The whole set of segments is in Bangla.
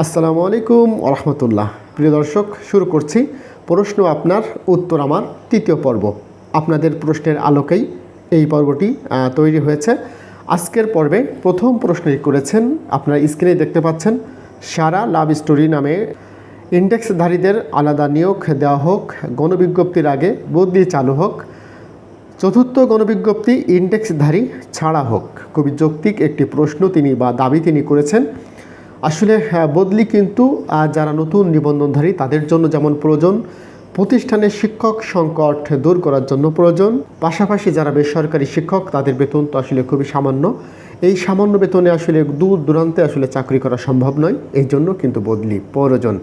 আসসালামু আলাইকুম রহমতুল্লাহ প্রিয় দর্শক, শুরু করছি প্রশ্ন আপনার, উত্তর আমার, তৃতীয় পর্ব। আপনাদের প্রশ্নের আলোকেই এই পর্বটি তৈরি হয়েছে। আজকের পর্বে প্রথম প্রশ্নটি করেছেন, আপনারা স্ক্রিনে দেখতে পাচ্ছেন, সারা লাভ স্টোরি নামে ইন্ডেক্সধারীদের আলাদা নিয়োগ দেওয়া হোক, গণবিজ্ঞপ্তির আগে বদলি চালু হোক, চতুর্থ গণবিজ্ঞপ্তি ইন্ডেক্সধারী ছাড়া হোক। খুবই যৌক্তিক একটি প্রশ্ন তিনি বা দাবি তিনি করেছেন। আসলে হ্যাঁ, বদলি কিন্তু যারা নতুন নিবন্ধনধারী তাদের জন্য যেমন প্রয়োজন প্রতিষ্ঠানের শিক্ষক সংকট দূর করার জন্য প্রয়োজন পাশাপাশি যারা বেসরকারি শিক্ষক তাদের বেতন তো আসলে খুবই সামান্য। এই সামান্য বেতনে আসলে দূর দূরান্তে আসলে চাকরি করা সম্ভব নয় এই জন্য কিন্তু বদলি প্রয়োজন।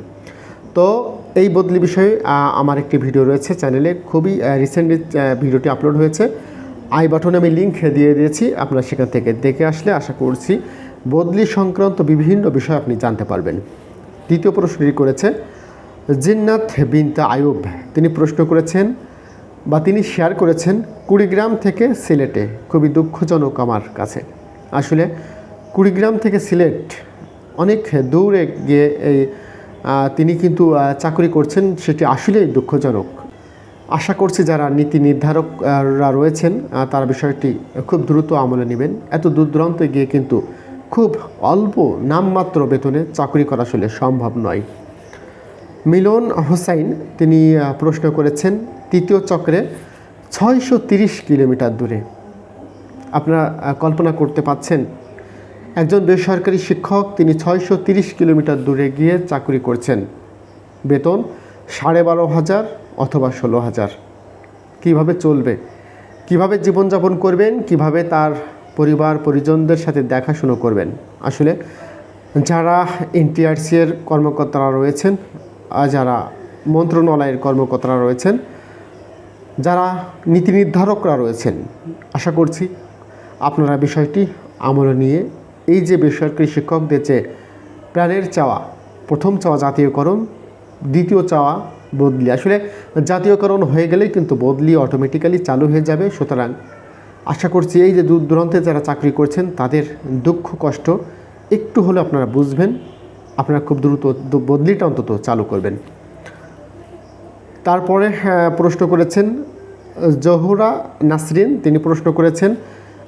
তো এই বদলি বিষয়ে আমার একটি ভিডিও রয়েছে চ্যানেলে খুবই রিসেন্টলি ভিডিওটি আপলোড হয়েছে। আই বাটনে আমি লিঙ্ক দিয়ে দিয়েছি আপনারা সেখান থেকে দেখে আসলে আশা করছি বদলি সংক্রান্ত বিভিন্ন বিষয় আপনি জানতে পারবেন। দ্বিতীয় প্রশ্নটি করেছে, জিন্নাত বিনতা আয়ুব তিনি প্রশ্ন করেছেন বা তিনি শেয়ার করেছেন, কুড়িগ্রাম থেকে সিলেটে। খুবই দুঃখজনক আমার কাছে। আসলে কুড়িগ্রাম থেকে সিলেট অনেক দূরে গিয়ে এই তিনি কিন্তু চাকরি করছেন, সেটি আসলেই দুঃখজনক। আশা করছি যারা নীতি নির্ধারকরা রয়েছেন তারা বিষয়টি খুব দ্রুত আমলে নেবেন। এত দূর দূরান্তে গিয়ে কিন্তু খুব অল্প নামমাত্র বেতনে চাকরি করা আসলে সম্ভব নয়। মিলন হোসাইন তিনি প্রশ্ন করেছেন, তৃতীয় চক্রে ছয়শো তিরিশ কিলোমিটার দূরে। আপনারা কল্পনা করতে পাচ্ছেন, একজন বেসরকারি শিক্ষক তিনি ছয়শো তিরিশ কিলোমিটার দূরে গিয়ে চাকরি করছেন। বেতন সাড়ে বারো হাজার অথবা ষোলো হাজার। কীভাবে চলবে? কীভাবে জীবনযাপন করবেন? কীভাবে তার পরিবার, পরিজনদের সাথে দেখাশুনো করবেন। আসলে যারা এনটিআরসি এর কর্মকর্তারা রয়েছেন আর যারা মন্ত্রণালয়ের কর্মকর্তারা রয়েছেন, যারা নীতি নির্ধারকরা রয়েছেন, আশা করছি আপনারা বিষয়টি আমলে নিয়ে এই যে বেসরকারি শিক্ষকদের যে প্রাণের চাওয়া, প্রথম চাওয়া জাতীয়করণ, দ্বিতীয় চাওয়া বদলি। আসলে জাতীয়করণ হয়ে গেলেই কিন্তু বদলি অটোমেটিক্যালি চালু হয়ে যাবে, সুতরাং আশা করছি এই যে দূর দূরান্তে যারা চাকরি করছেন, তাদের দুঃখ, কষ্ট একটু হলে আপনারা বুঝবেন। আপনারা খুব দ্রুত বদলিটা অন্তত চালু করবেন। তারপরে প্রশ্ন করেছেন, জহুরা নাসরিন, তিনি প্রশ্ন করেছেন,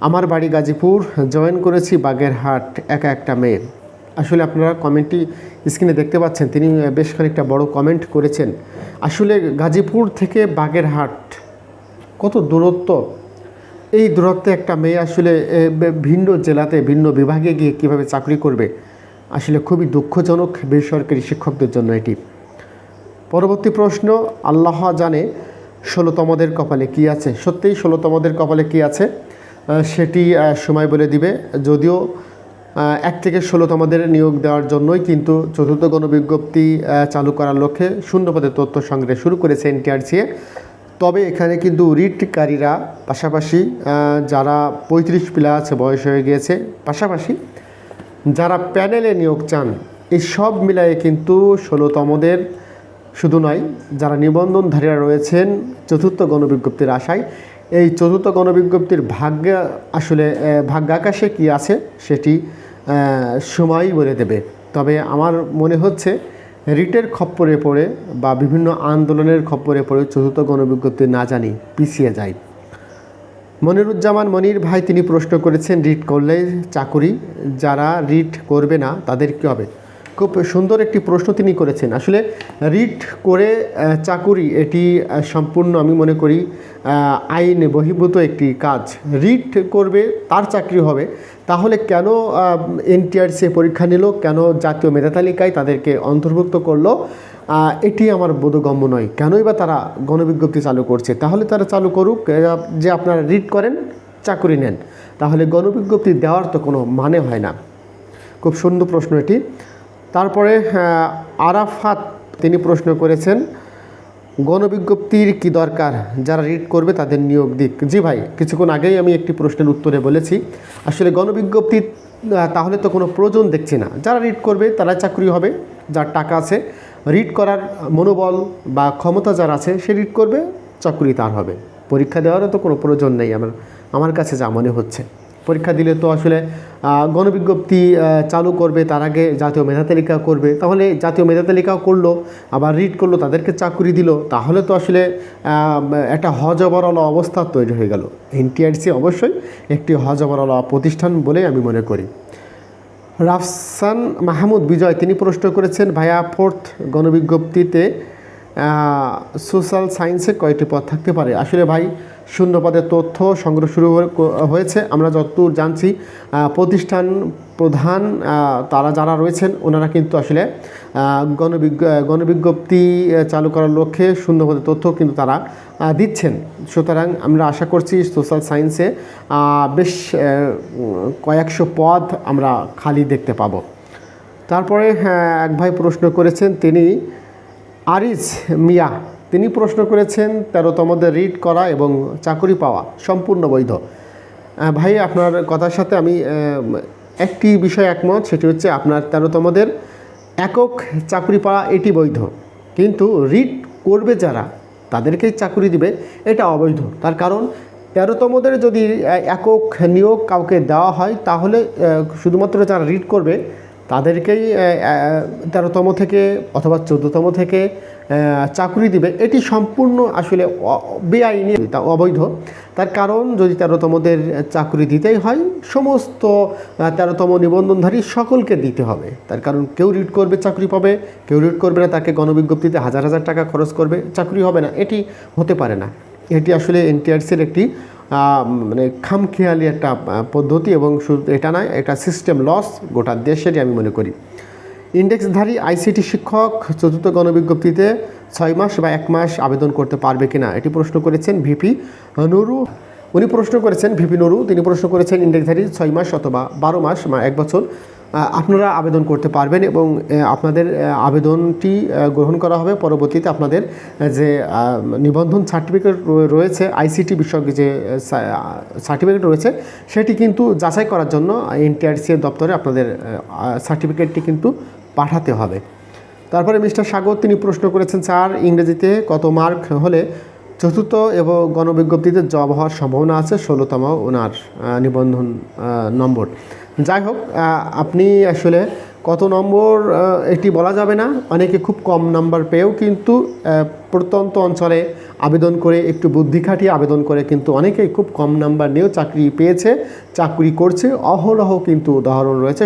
আমার বাড়ি গাজীপুর, জয়েন করেছি বাগেরহাট, একা একটা মেয়ে। আসলে আপনারা কমেন্টটি স্ক্রিনে দেখতে পাচ্ছেন, তিনি বেশ খানিকটা বড় কমেন্ট করেছেন। আসলে গাজীপুর থেকে বাগেরহাট কত দূরত্ব? এই দূরত্বে একটা মেয়ে আসলে ভিন্ন জেলাতে, ভিন্ন বিভাগে গিয়ে কীভাবে চাকরি করবে, আসলে খুবই দুঃখজনক বেসরকারি শিক্ষকদের জন্য এটি। পরবর্তী প্রশ্ন, আল্লাহ জানে ষোলোতমদের কপালে কি আছে? সত্যিই ষোলোতমদের কপালে কি আছে? সেটি সময় বলে দিবে। যদিও এক থেকে ষোলোতমদের নিয়োগ দেওয়ার জন্যই কিন্তু চতুর্থ গণবিজ্ঞপ্তি চালু করার লক্ষ্যে শূন্যপদের তথ্য সংগ্রহ শুরু করেছে এনটিআরসিএ। তবে এখানে কিন্তু রিটকারীরা পাশাপাশি যারা পঁয়ত্রিশ প্লাস বয়স হয়ে গিয়েছে, পাশাপাশি যারা প্যানেলে নিয়োগ চান, এই সব মিলায়ে কিন্তু ষোলোতমদের শুধু নয়, যারা নিবন্ধনধারীরা রয়েছেন, চতুর্থ গণবিজ্ঞপ্তির আশায়, এই চতুর্থ গণবিজ্ঞপ্তির ভাগ্য আসলে ভাগ্যাকাশে কি আছে সেটি সময়ই বলে দেবে। তবে আমার মনে হচ্ছে রিটের খপ্পরে পড়ে বা বিভিন্ন আন্দোলনের খপ্পরে পড়ে চতুর্থ গণবিজ্ঞপ্তি না জানি পিছিয়ে যায়। মনিরুজ্জামান মনির ভাই, তিনি প্রশ্ন করেছেন, রিট করলে চাকুরি? যারা রিট করবে না, তাদের কী হবে? খুব সুন্দর একটি প্রশ্ন তিনি করেছেন। আসলে রিট করে চাকুরি এটি সম্পূর্ণ আমি মনে করি আইন বহির্ভূত একটি কাজ। রিট করবে, তার চাকরি হবে, তাহলে কেন এনটিআরসি পরীক্ষা নিল, কেন জাতীয় মেধা তালিকায় তাদেরকে অন্তর্ভুক্ত করল? এটি আমার বোধগম্য নয়। কেনই বা তারা গণবিজ্ঞপ্তি চালু করছে? তাহলে তারা চালু করুক যে আপনারা রিড করেন, চাকরি নেন। তাহলে গণবিজ্ঞপ্তি দেওয়ার তো কোনো মানে হয় না। খুব সুন্দর প্রশ্ন এটি। তারপরে আরাফাত তিনি প্রশ্ন করেছেন, গণবিজ্ঞপ্তির কি দরকার? যারা রিড করবে তাদের নিয়োগ দিক। জি ভাই, কিছুক্ষণ আগেই আমি একটি প্রশ্নের উত্তরে বলেছি। আসলে গণবিজ্ঞপ্তি তাহলে তো কোনো প্রয়োজন দেখছি না। যারা রিড করবে তারা চাকরি হবে, যার টাকা আছে। রিড করার মনোবল বা ক্ষমতা যার আছে, সে রিড করবে, চাকরি তার হবে। পরীক্ষা দেওয়ারও তো কোনো প্রয়োজন নেই, আমার আমার কাছে যা মনে হচ্ছে। পরীক্ষা দিলে তো আসলে গণবিজ্ঞপ্তি চালু করবে, তার আগে জাতীয় মেধা তালিকা করবে। তাহলে জাতীয় মেধা তালিকাও করল, আবার রিড করল, তাদেরকে চাকরি দিল, তাহলে তো আসলে একটা হজবরল অবস্থা তৈরি হয়ে গেল। এনটিআরসি অবশ্যই একটি হজবরল প্রতিষ্ঠান বলে আমি মনে করি। রাফসান মাহমুদ বিজয়, তিনি প্রশ্ন করেছেন, ভাইয়া ফোর্থ গণবিজ্ঞপ্তিতে সোশ্যাল সায়েন্সে কয়টি পদ থাকতে পারে? আসলে ভাই শূন্য পদের তথ্য সংগ্রহ শুরু হয়ে- হয়েছে। আমরা যতদূর জানছি প্রতিষ্ঠান প্রধান তারা যারা রয়েছেন ওনারা কিন্তু আসলে গণবিজ্ঞ গণবিজ্ঞপ্তি চালু করার লক্ষ্যে শূন্য পদের তথ্য কিন্তু তারা দিচ্ছেন। সুতরাং আমরা আশা করছি সোশ্যাল সায়েন্সে বেশ কয়েকশো পদ আমরা খালি দেখতে পাবো। তারপরে হ্যাঁ, এক ভাই প্রশ্ন করেছেন তিনি আরিজ মিয়া তিনি প্রশ্ন করেছেন, তেরোতমদের রিড করা এবং চাকরি পাওয়া সম্পূর্ণ বৈধ। ভাই, আপনার কথার সাথে আমি একটি বিষয় একমত, সেটি হচ্ছে আপনার তেরোতমদের একক চাকরি পাওয়া এটি বৈধ। কিন্তু রিড করবে যারা, তাদেরকেই চাকরি দিবে, এটা অবৈধ। তার কারণ, তেরোতমদের যদি একক নিয়োগ কাউকে দেওয়া হয়, তাহলে শুধুমাত্র যারা রিড করবে তাদেরকেই তেরোতম থেকে অথবা চোদ্দোতম থেকে চাকরি দিবে। এটি সম্পূর্ণ আসলে বেআইনি, তা অবৈধ। তার কারণ, যদি তেরোতমদের চাকরি দিতেই হয়, সমস্ত তেরোতম নিবন্ধনধারী সকলকে দিতে হবে। তার কারণ, কেউ রিট করবে, চাকরি পাবে। কেউ রিট করবে না, তাকে গণবিজ্ঞপ্তিতে হাজার হাজার টাকা খরচ করবে, চাকরি হবে না। এটি হতে পারে না। এটি আসলে এনটিআরসির একটি মানে খামখেয়ালি একটা পদ্ধতি এবং শুধু এটা নয় একটা সিস্টেম লস গোটা দেশেরই আমি মনে করি। ইন্ডেক্সধারী আইসিটি শিক্ষক চতুর্থ গণবিজ্ঞপ্তিতে ছয় মাস বা এক মাস আবেদন করতে পারবে কি না এটি প্রশ্ন করেছেন ভিপি নুরু। উনি প্রশ্ন করেছেন, ভিপি নুরু, তিনি প্রশ্ন করেছেন ইন্ডেক্সধারী ছয় মাস অথবা বারো মাস বা এক বছর আপনারা আবেদন করতে পারবেন এবং আপনাদের আবেদনটি গ্রহণ করা হবে। পরবর্তীতে আপনাদের যে নিবন্ধন সার্টিফিকেট রয়েছে, আইসিটি বিষয়ক যে সার্টিফিকেট রয়েছে, সেটি কিন্তু যাচাই করার জন্য এনটিআরসি এর দপ্তরে আপনাদের সার্টিফিকেটটি কিন্তু পাঠাতে হবে। তারপরে মিস্টার সাগর, তিনি প্রশ্ন করেছেন, স্যার, ইংরেজিতে কত মার্ক হলে চতুর্থ এবং গণবিজ্ঞপ্তিতে জব হওয়ার সম্ভাবনা আছে, ষোলোতম ওনার নিবন্ধন নম্বর। যাই হোক আপনি আসলে কত নম্বর এটি বলা যাবে না, অনেকে খুব কম নাম্বার পেয়েও কিন্তু প্রত্যন্ত অঞ্চলে আবেদন করে একটু বুদ্ধি খাটিয়ে আবেদন করে কিন্তু অনেকেই খুব কম নাম্বার নিয়েও চাকরি পেয়েছে, চাকরি করছে, অহরহ কিন্তু উদাহরণ রয়েছে।